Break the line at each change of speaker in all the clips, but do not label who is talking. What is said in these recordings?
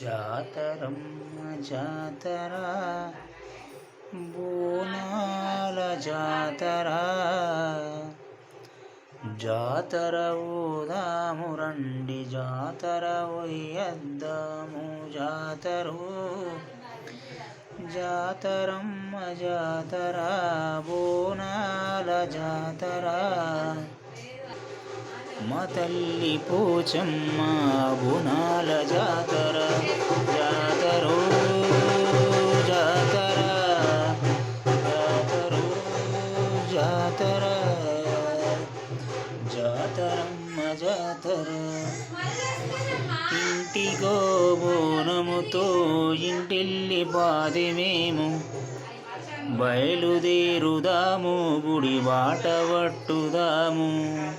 జాతరమ్మ జాతర బోనాల జాతర. జాతర ఓదాము రండి జాతర వయ్యద్దాము జాతరు. జాతరమ్మ జాతర బోనాల జాతర. మా తల్లి పోచమ్మ బోనాల జాతర. జాతర ఇంటిగో బోనముతో ఇంటిల్లి బాదిమేము బయలుదేరుదాము గుడి బాట పట్టుదాము.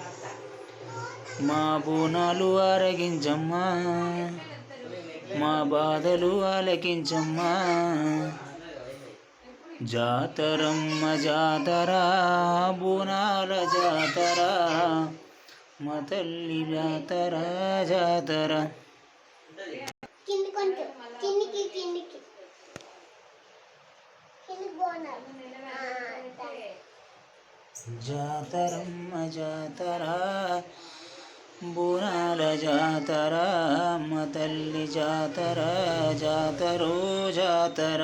మా బోనాలు ఆరగించమ్మా మా బాధలు ఆలకించమ్మా. జాతరమ్మ జాతర బోనాల జాతర. మా తల్లి జాతర జాతర
కింది కొంచెం కిందికి కిందికి కిందికి పోనాలి
జాతరమ్మ జాతర బోనాల జాతర మా తల్లి జాతర జాతరో జాతర